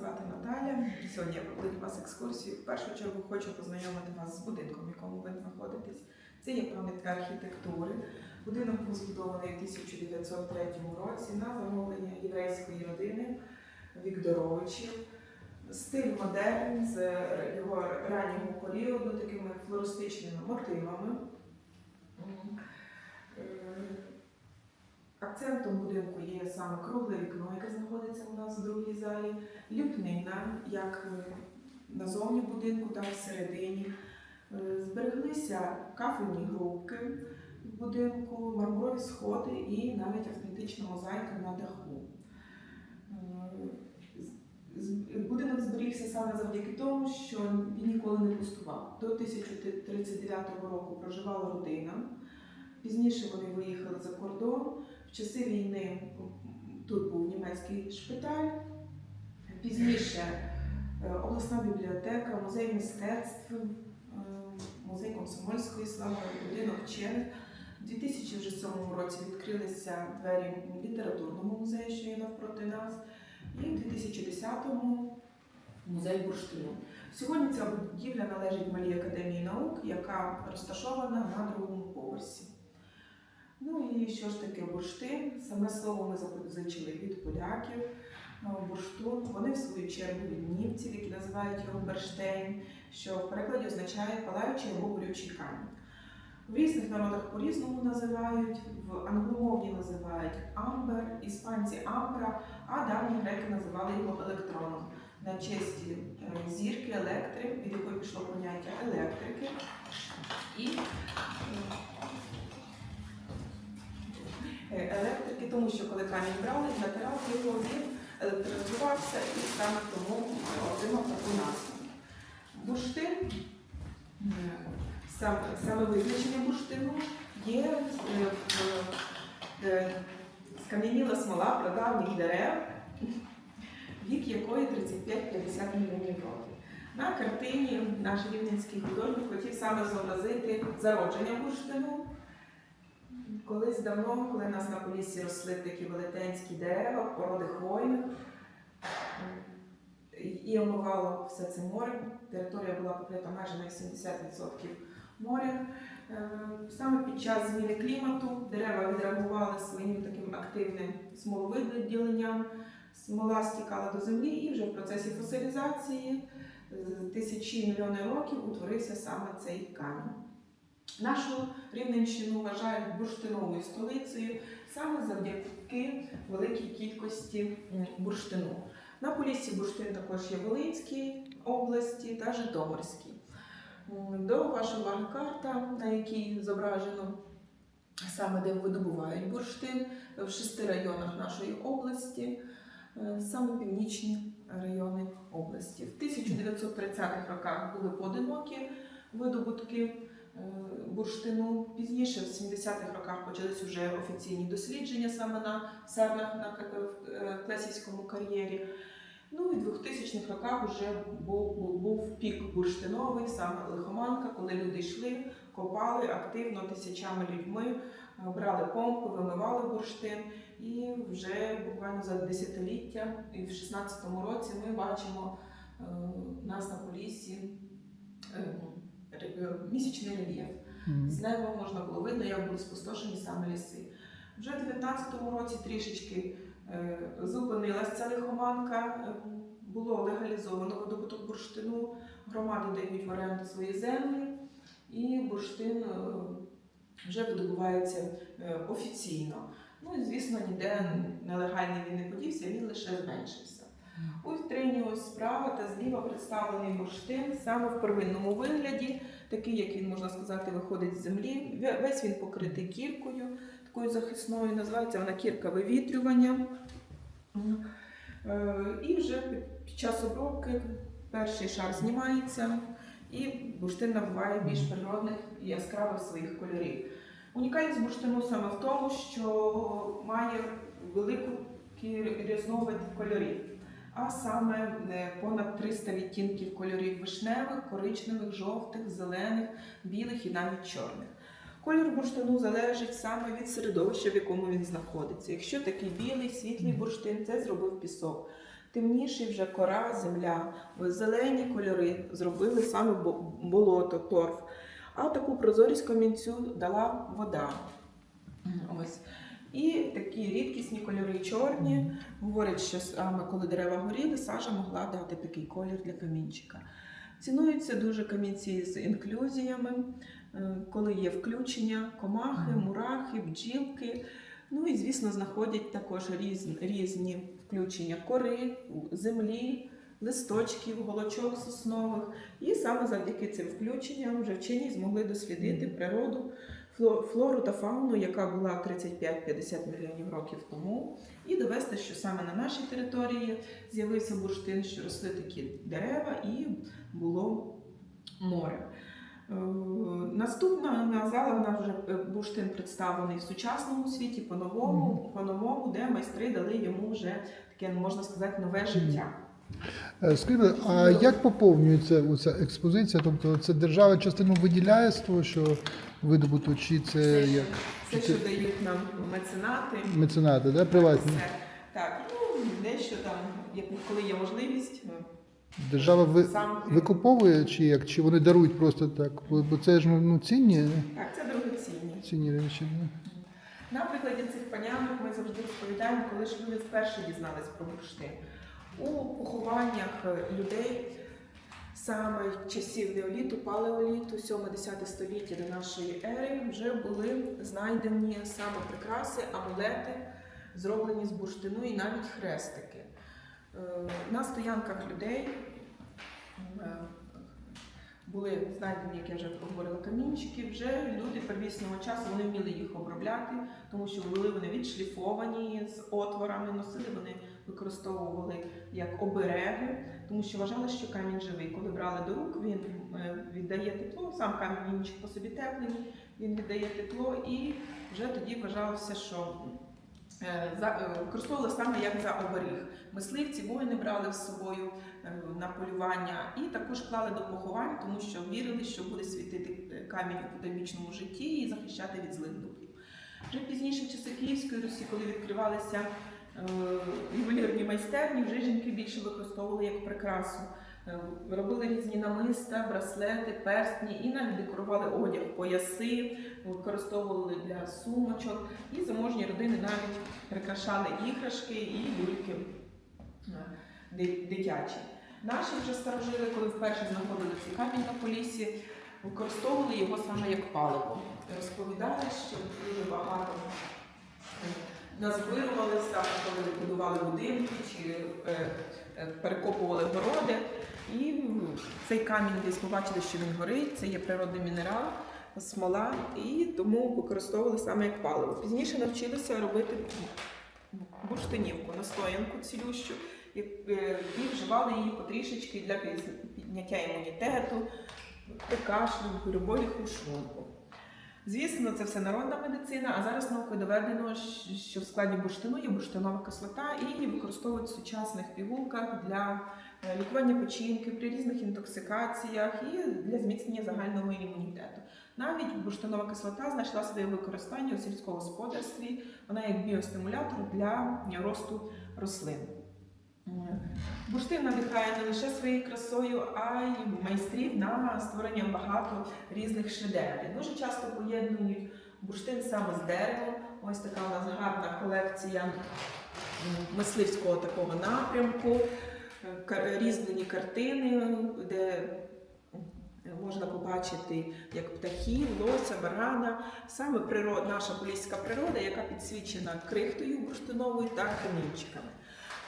Звати Наталя. Сьогодні я проведу вас екскурсію. В першу чергу хочу познайомити вас з будинком, в якому ви знаходитесь. Це є пам'ятка архітектури. Будинок був збудований у 1903 році на замовлення єврейської родини Вікторовичів. Стиль модерн з його раннього періоду, такими флористичними мотивами. Е, Акцентом будинку є саме кругле вікно, яке знаходиться у нас в другій залі, ліпнина, як е, назовні будинку, так і всередині. Е, Збереглися кафельні грубки в будинку, мармурові сходи і навіть автентична мозаїка на даху. Е, Будинок зберігся саме завдяки тому, що він ніколи не пустував. До 1039 року проживала родина. Пізніше вони виїхали за кордон. В часи війни тут був німецький шпиталь. Пізніше е, обласна бібліотека, музей мистецтв, е, музей комсомольської слави, будинок вчених. У 2007 році відкрилися двері літературному музею, що є навпроти нас, і в 2010-му музей бурштину. Сьогодні ця будівля належить Малій академії наук, яка розташована на другому поверсі. Ну і що ж таке бурштин? Саме слово ми запозичили від поляків. Ну, Бурштун, вони в свою чергу від німців, які називають його Берштейн, що в перекладі означає палаючий або горючий камінь. В різних народах по-різному називають, в англомовні називають амбер, іспанці амбра, а давні греки називали його електроном на честь е, зірки електри, від якої пішло поняття електрики. І е, електрики, тому що коли камінь брали, натирали його, він електризувався і саме тому отримав таку назву. Бурштин, е, сам, саме визначення бурштину є е, е, скам'яніла смола прадавніх дерев, вік якої 35-50 мільйонів років. На картині наш рівненський художник хотів саме зобразити зародження бурштину. Колись давно, коли нас на полісі росли такі велетенські дерева, породи хвойних, і омивало все це море. Територія була покрита майже на 80% моря. Е, Саме під час зміни клімату дерева відреагували своїм таким активним смоловиділенням. Смола стікала до землі і вже в процесі фосилізації тисячі мільйони років утворився саме цей камінь. Нашу Рівненщину вважають бурштиновою столицею саме завдяки великій кількості бурштину. На Поліссі бурштин також є Волинській області та Житомирській. М, Довгова карта, на якій зображено саме де видобувають бурштин в шести районах нашої області, е, саме північні райони області. В 1930-х роках були поодинокі видобутки бурштину. Пізніше, в 70-х роках, почались вже офіційні дослідження саме на сернах на е, Клесівському кар'єрі. Ну і в 2000-х роках вже був, був, був пік бурштиновий, саме лихоманка, коли люди йшли, копали активно тисячами людьми, е, брали помпи, вимивали бурштин. І вже буквально за десятиліття, і в 16-му році ми бачимо е, нас на Поліссі е, е, місячний рельєф. З неба можна було видно, як були спустошені саме ліси. Вже в 19-му році трішечки е, зупинилася ця лихоманка, е, було легалізовано видобуток бурштину, громади дають в оренду свої землі, і бурштин е, вже видобувається е, офіційно. Ну і звісно, ніде нелегальний він не подівся, він лише зменшився. Ось справа та зліва представлений бурштин саме в первинному вигляді, такий, як він можна сказати, виходить з землі. Весь він покритий кіркою, такою захисною. Називається вона кірка вивітрювання. Е, І вже під час обробки перший шар знімається, і бурштин набуває більш природних і яскравих своїх кольорів. Унікальність бурштину саме в тому, що має велику різновид кольорів, а саме е, понад 300 відтінків кольорів вишневих, коричневих, жовтих, зелених, білих і навіть чорних. Колір бурштину залежить саме від середовища, в якому він знаходиться. Якщо такий білий, світлий бурштин, це зробив пісок. Темніший вже кора, земля, зелені кольори зробили саме болото, торф. А таку прозорість камінцю дала вода. Ось. І такі рідкісні кольори чорні. Говорять, що саме коли дерева горіли, сажа могла дати такий колір для камінчика. Цінуються дуже камінці з інклюзіями, е, коли є включення, комахи, мурахи, бджілки. Ну і, звісно, знаходять також різні, різні включення кори, землі, листочків, голочок соснових. І саме завдяки цим включенням вже вчені змогли дослідити природу, флору та фауну, яка була 35-50 мільйонів років тому, і довести, що саме на нашій території з'явився бурштин, що росли такі дерева, і було море. Е, Наступна на зала вона вже е, бурштин представлений в сучасному світі по-новому, по-новому, де майстри дали йому вже таке, можна сказати, нове життя. Е, Скажіть, а як поповнюється оця експозиція? Тобто це держава частину виділяє з того, що видобуто, чи це як це, що дають нам меценати. меценати, да, приватні? Це, так, ну дещо там, як коли є можливість, Держава ви, сам викуповує чи як? Чи вони дарують просто так? Бо це ж ну, цінні, так, це дорогоцінні. цінні речі. да? На прикладі цих панянок ми завжди розповідаємо, коли ж люди вперше дізнались про бурштин. У похованнях людей саме часів неоліту, палеоліту, 7-10 століття до нашої ери вже були знайдені саме прикраси, амулети, зроблені з бурштину і навіть хрестики. Е, На стоянках людей е, були знайдені, як я вже говорила, камінчики. Вже люди первісного часу вони вміли їх обробляти, тому що були вони відшліфовані з отворами, носили вони використовували як обереги, тому що вважали, що камінь живий. Коли брали до рук, він е, віддає тепло, сам камінчик по собі теплий, він віддає тепло, і вже тоді вважалося, що е, е, використовували саме як за оберіг. Мисливці воїни брали з собою на полювання і також клали до поховань, тому що вірили, що буде світити камінь у потойбічному житті і захищати від злих духів. Вже пізніше, в часи Київської Русі, коли відкривалися ювелірні майстерні, вже жінки більше використовували як прикрасу. Е, Робили різні намиста, браслети, перстні і навіть декорували одяг, пояси, використовували для сумочок. І заможні родини навіть прикрашали іграшки і люльки е, дитячі. Наші вже старожили, коли вперше знаходили цей камінь на полісі, використовували його саме як паливо. Розповідали, що дуже багато е, назбирувалися, коли будували будинки чи е, е, перекопували городи. І цей камінь десь побачили, що він горить, це є природний мінерал, смола, і тому використовували саме як паливо. Пізніше навчилися робити бурштинівку, настоянку цілющу, і, е, вживали її потрішечки для підняття імунітету, кашлю, болюболіху, шлунку. Звісно, це все народна медицина, а зараз наукою доведено, що в складі бурштину є бурштинова кислота і її використовують в сучасних пігулках для е, лікування печінки при різних інтоксикаціях і для зміцнення загального імунітету. Навіть бурштинова кислота знайшла своє використання у сільському господарстві. Вона як біостимулятор для росту рослин. Бурштин надихає не лише своєю красою, а й майстрів на створення багато різних шедеврів. Дуже часто поєднують бурштин саме з деревом. Ось така у нас гарна колекція мисливського такого напрямку, Е, картини, де можна побачити як птахів, лося, барана, саме природ, наша поліська природа, яка підсвічена крихтою бурштиновою та камінчиками.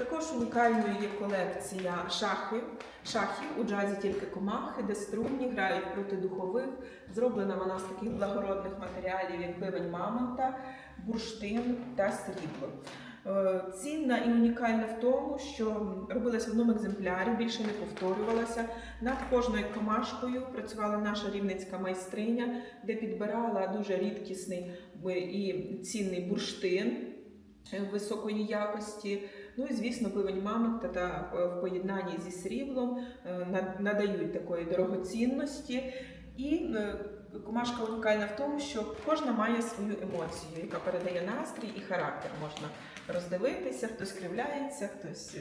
Також унікальною є колекція шахів. Шахів у джазі тільки комахи, де струнні грають проти духових. Зроблена вона з таких благородних матеріалів, як бивень мамонта, бурштин та срібло. Е, Цінна і унікальна в тому, що робилася в одному екземплярі, більше не повторювалася. Над кожною комашкою працювала наша рівницька майстриня, де підбирала дуже рідкісний е, і цінний бурштин е, високої якості. Ну і звісно, пивень мамонта та е, в поєднанні зі сріблом е, надають такої дорогоцінності. І е, Комашка унікальна в тому, що кожна має свою емоцію, яка передає настрій і характер. Можна роздивитися, хтось кривляється, хтось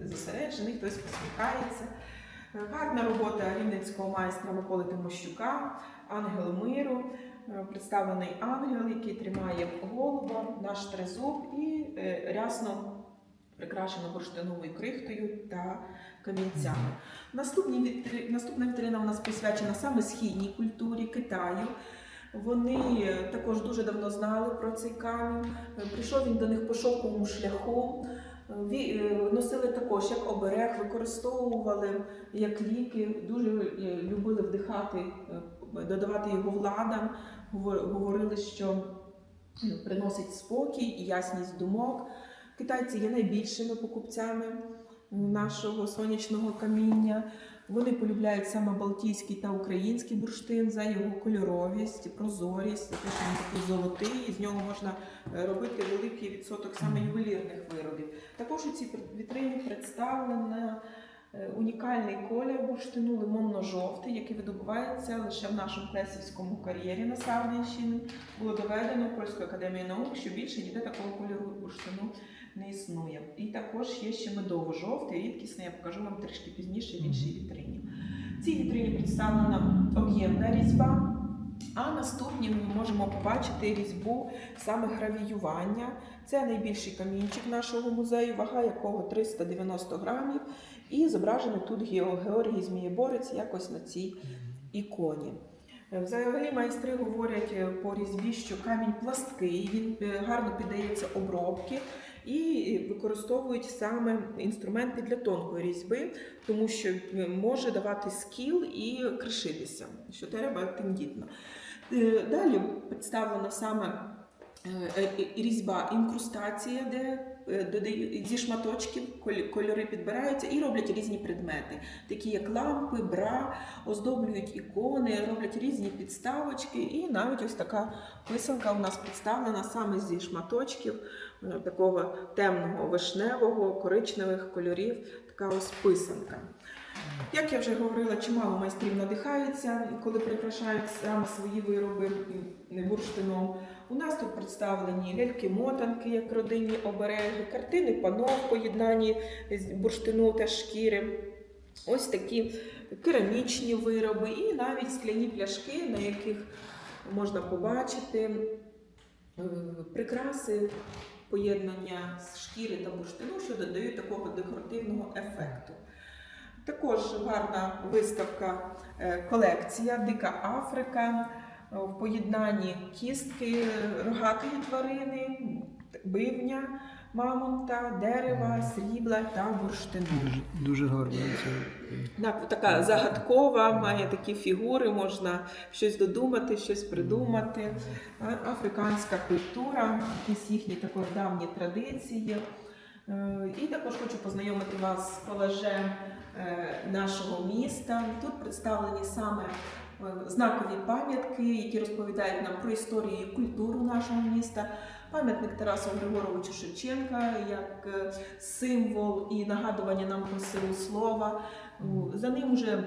зосереджений, хтось посміхається. Гарна робота рівненського майстра Миколи Тимощука, ангел миру. Представлений ангел, який тримає голуба, наш тризуб і рясно прикрашено бурштиновою крихтою та камінцями. Наступні Наступна вітрина у нас присвячена саме східній культурі Китаю. Вони також дуже давно знали про цей камінь. Прийшов він до них по шовковому шляху. Е, Носили також як оберег, використовували як ліки, дуже е, любили вдихати, е, додавати його владам. Говорили, що приносить спокій і ясність думок. Китайці є найбільшими покупцями нашого сонячного каміння. Вони полюбляють саме балтійський та український бурштин за його кольоровість, прозорість, те, що він такий золотий, і з нього можна е, робити великий відсоток саме ювелірних виробів. Також у цій вітрині представлена е, унікальний колір бурштину лимонно-жовтий, який видобувається лише в нашому Плесівському кар'єрі на Савненщині. Було доведено Польською академією наук, що більше ніде такого кольору бурштину не існує. І також є ще медово-жовтий, рідкісний, я покажу вам трішки пізніше в іншій вітрині. В цій вітрині представлена об'ємна різьба. А наступні ми можемо побачити різьбу саме гравіювання. Це найбільший камінчик нашого музею, вага якого 390 грамів. І зображено тут Георгій Змієборець якось на цій іконі. Взагалі майстри говорять е, по різьбі, що камінь пласткий, він е, гарно піддається обробки і використовують саме інструменти для тонкої різьби, тому що е, може давати скіл і кришитися, що треба тендітно. Е, Далі представлена саме е, різьба інкрустація, де зі шматочків кольори підбираються і роблять різні предмети, такі як лампи, бра, оздоблюють ікони, роблять різні підставочки, і навіть ось така писанка у нас представлена саме зі шматочків такого темного вишневого, коричневих кольорів. Така ось писанка. Як я вже говорила, чимало майстрів надихаються, коли прикрашають саме свої вироби бурштином. У нас тут представлені ляльки-мотанки, як родинні обереги, картини пано в поєднанні з бурштину та шкіри. Ось такі керамічні вироби і навіть скляні пляшки, на яких можна побачити е, прикраси поєднання з шкіри та бурштину, що додають такого декоративного ефекту. Також гарна виставка е, колекція Дика Африка е, в поєднанні кістки рогатої тварини, бивня, мамонта, дерева, срібла та бурштину. Дуже, дуже гарно. Це. Так, така загадкова, має такі фігури, можна щось додумати, щось придумати. Африканська культура, якісь їхні також давні традиції. Е, І також хочу познайомити вас з колажем е, нашого міста. Тут представлені саме е, знакові пам'ятки, які розповідають нам про історію і культуру нашого міста. Пам'ятник Тарасу Григоровичу Шевченка як е, символ і нагадування нам про силу слова. За ним вже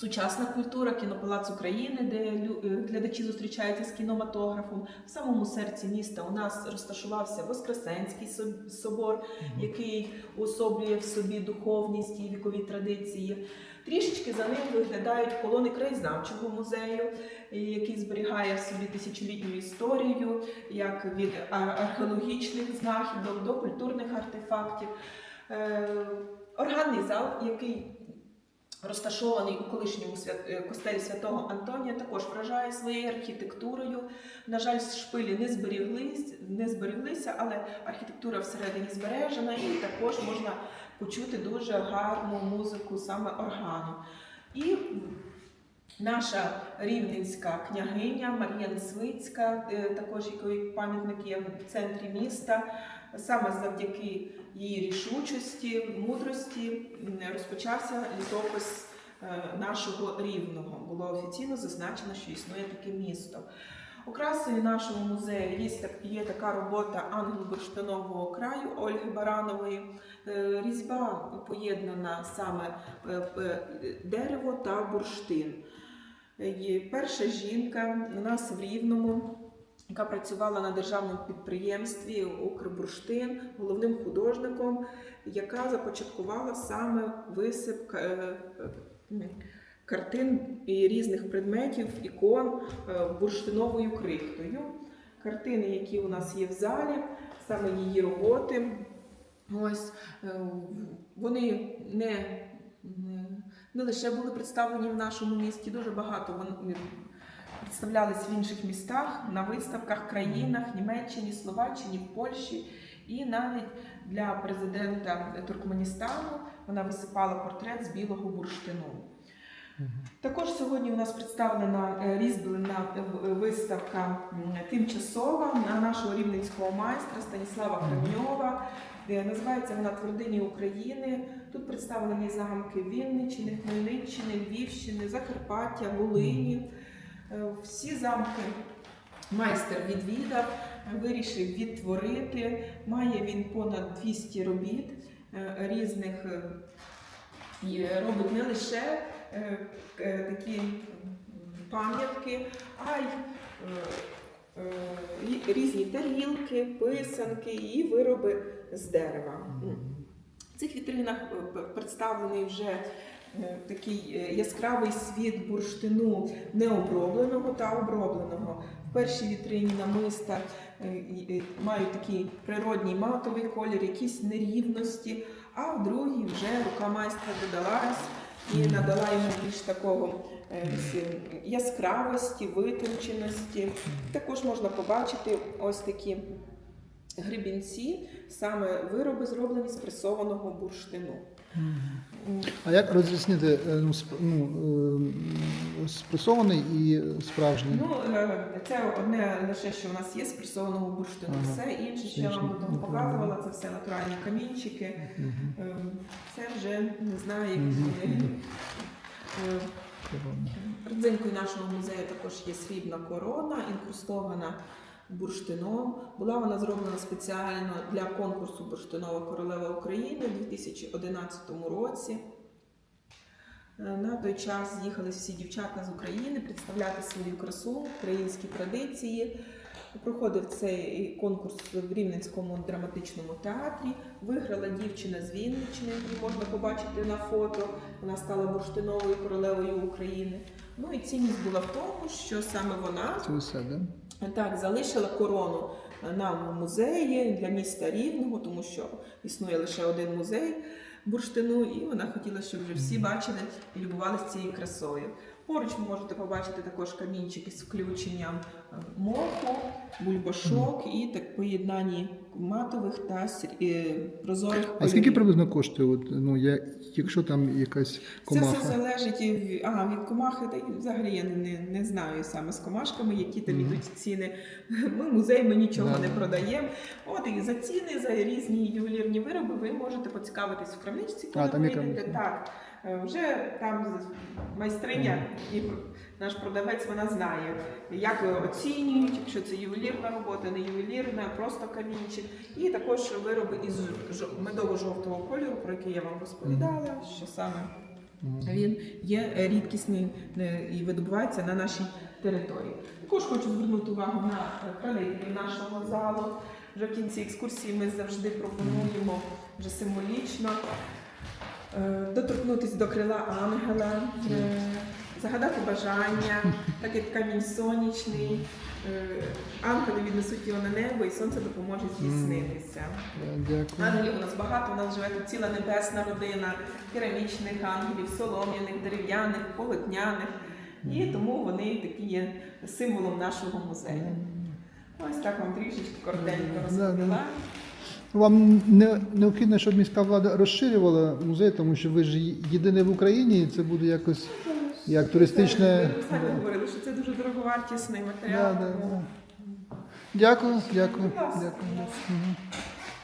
сучасна культура, кінопалац України, де е, глядачі зустрічаються з кінематографом. В самому серці міста у нас розташувався Воскресенський собор, який уособлює в собі духовність і вікові традиції. Трішечки за ним виглядають колони краєзнавчого музею, який зберігає в собі тисячолітню історію, як від археологічних знахідок до культурних артефактів. Е, Органний зал, який розташований у колишньому е, костелі святого Антонія, також вражає своєю архітектурою. На жаль, шпилі не зберіглись, не зберіглися, але архітектура всередині збережена, і також можна почути дуже гарну музику саме органу. І наша рівненська княгиня Марія Несвицька, е, також якої пам'ятник є в центрі міста, саме завдяки її рішучості, мудрості розпочався літопис е, нашого рівного. Було офіційно зазначено, що існує таке місто. Окрасою нашого музею є, є така робота ангел бурштинового краю Ольги Баранової. Е, Різьба поєднана саме дерево та бурштин. Є перша жінка у нас в Рівному, яка працювала на державному підприємстві Укрбурштин головним художником, яка започаткувала саме висип е, е, картин і різних предметів, ікон е, бурштиновою крихтою. Картини, які у нас є в залі, саме її роботи. Ось е, вони не, не, лише були представлені в нашому місті, дуже багато вони представлялись в інших містах, на виставках, країнах, Німеччині, Словаччині, в Польщі. І навіть для президента Туркменістану вона висипала портрет з білого бурштину. Також сьогодні у нас представлена е, різьблена виставка тимчасова на нашого рівненського майстра Станіслава Кремньова. Де називається вона Твердині України. Тут представлені замки Вінниччини, Хмельниччини, Львівщини, Закарпаття, Волині. Е, Всі замки майстер відвідав, вирішив відтворити. Має він понад 200 робіт е, різних. робить не лише такі пам'ятки, а й е, е, рі- різні тарілки, писанки і вироби з дерева. В цих вітринах е, представлений вже е, такий е, яскравий світ бурштину необробленого та обробленого. В першій вітрині намиста е, мають такий природній матовий колір, якісь нерівності, а в другій вже рука майстра додалась і надала йому більш такого е, яскравості, витонченості. Також можна побачити ось такі грибінці, саме вироби зроблені з пресованого бурштину. А як розрізнити е, ну, сп- ну, е, спресований і справжній? Ну, е, це одне лише, що у нас є з пресованого бурштину. Ага. Все інше, що я Інше вам не показувала, це все натуральні камінчики. Мгм. Е, Це вже не знаю, як Мгм. Е. Родзинкою нашого музею також є срібна корона, інкрустована бурштином. Була вона зроблена спеціально для конкурсу Бурштинова королева України у 2011 році. Е, На той час з'їхали всі дівчата з України представляти свою красу, українські традиції. Проходив цей конкурс в Рівненському драматичному театрі. Виграла дівчина з Вінниччини, її можна побачити на фото. Вона стала бурштиновою королевою України. Ну і цінність була в тому, що саме вона Це да? так, залишила корону нам в музеї для міста Рівного, тому що існує лише один музей бурштину, і вона хотіла, щоб вже всі бачили і любувалися цією красою. Поруч ви можете побачити також камінчики з включенням е, моху, бульбашок і так поєднанні матових та е, прозорих А скільки кольорів. приблизно коштує, от, ну, я, якщо там якась Це все залежить від, а, від комахи, та й взагалі я не, не, знаю саме з комашками, які там Мгм. ідуть ціни. Ми музей, ми нічого Да, не продаємо. От і за ціни, за різні ювелірні вироби ви можете поцікавитись в крамничці, коли А, там. Так, вже там майстриня і наш продавець вона знає, як оцінюють, якщо це ювелірна робота, не ювелірна, просто камінчик. І також вироби із жо- медово-жовтого кольору, про який я вам розповідала, що саме він є е, рідкісний е, і видобувається на нашій території. Також хочу звернути увагу на е, нашого залу. Вже в кінці екскурсії ми завжди пропонуємо вже символічно е, доторкнутися до крила ангела, е, загадати бажання, так як камінь сонячний. е, Ангели віднесуть його на небо, і сонце допоможе здійснитися. Ангелів у нас багато, у нас живе тут ціла небесна родина керамічних ангелів, солом'яних, дерев'яних, полотняних. І тому вони такі є символом нашого музею. Ось так вам трішечки коротенько розповіла. Вам не, необхідно, щоб міська влада розширювала музей, тому що ви ж єдиний в Україні, і це буде якось як туристичне. Ми самі говорили, що це дуже дороговартісний матеріал. да, да, да. Дякую, дякую. Дякую.